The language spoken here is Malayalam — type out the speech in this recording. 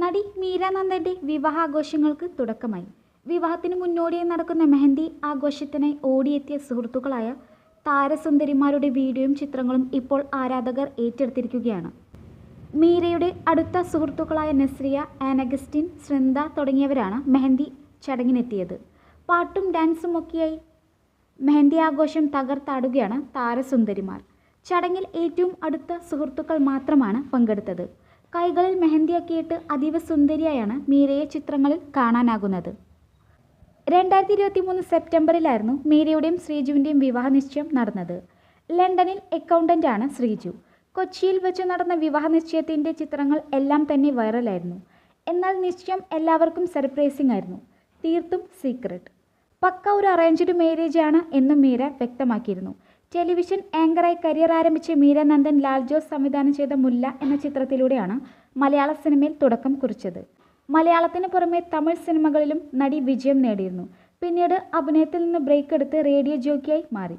നടി മീര നന്ദന്റെ വിവാഹാഘോഷങ്ങൾക്ക് തുടക്കമായി. വിവാഹത്തിന് മുന്നോടിയായി നടക്കുന്ന മെഹന്തി ആഘോഷത്തിനായി ഓടിയെത്തിയ സുഹൃത്തുക്കളായ താരസുന്ദരിമാരുടെ വീഡിയോയും ചിത്രങ്ങളും ഇപ്പോൾ ആരാധകർ ഏറ്റെടുത്തിരിക്കുകയാണ്. മീരയുടെ അടുത്ത സുഹൃത്തുക്കളായ നസ്രിയ ആനഗസ്റ്റിൻ ശ്രന്ദ തുടങ്ങിയവരാണ് മെഹന്തി ചടങ്ങിനെത്തിയത്. പാട്ടും ഡാൻസും ഒക്കെയായി മെഹന്തി ആഘോഷം തകർത്താടുകയാണ് താരസുന്ദരിമാർ. ചടങ്ങിൽ ഏറ്റവും അടുത്ത സുഹൃത്തുക്കൾ മാത്രമാണ് പങ്കെടുത്തത്. കൈകളിൽ മെഹന്തിയാക്കിയിട്ട് അതീവ സുന്ദരിയായാണ് മീരയെ ചിത്രങ്ങളിൽ കാണാനാകുന്നത്. രണ്ടായിരത്തി ഇരുപത്തി മൂന്ന് സെപ്റ്റംബറിലായിരുന്നു മീരയുടെയും ശ്രീജുവിന്റെയും വിവാഹ നിശ്ചയം നടന്നത്. ലണ്ടനിൽ അക്കൗണ്ടന്റാണ് ശ്രീജു. കൊച്ചിയിൽ വെച്ച് നടന്ന വിവാഹ നിശ്ചയത്തിന്റെ ചിത്രങ്ങൾ എല്ലാം തന്നെ വൈറലായിരുന്നു. എന്നാൽ നിശ്ചയം എല്ലാവർക്കും സർപ്രൈസിംഗ് ആയിരുന്നു. തീർത്തും സീക്രട്ട്. പക്ക ഒരു അറേഞ്ച്ഡ് മാരേജ് ആണ് എന്നും മീര വ്യക്തമാക്കിയിരുന്നു. ടെലിവിഷൻ ആങ്കറായി കരിയർ ആരംഭിച്ച മീര നന്ദൻ ലാൽ ജോസ് സംവിധാനം ചെയ്ത മുല്ല എന്ന ചിത്രത്തിലൂടെയാണ് മലയാള സിനിമയിൽ തുടക്കം കുറിച്ചത്. മലയാളത്തിന് പുറമെ തമിഴ് സിനിമകളിലും നടി വിജയം നേടിയിരുന്നു. പിന്നീട് അഭിനയത്തിൽ നിന്ന് ബ്രേക്ക് എടുത്ത് റേഡിയോ ജോക്കിയായി മാറി.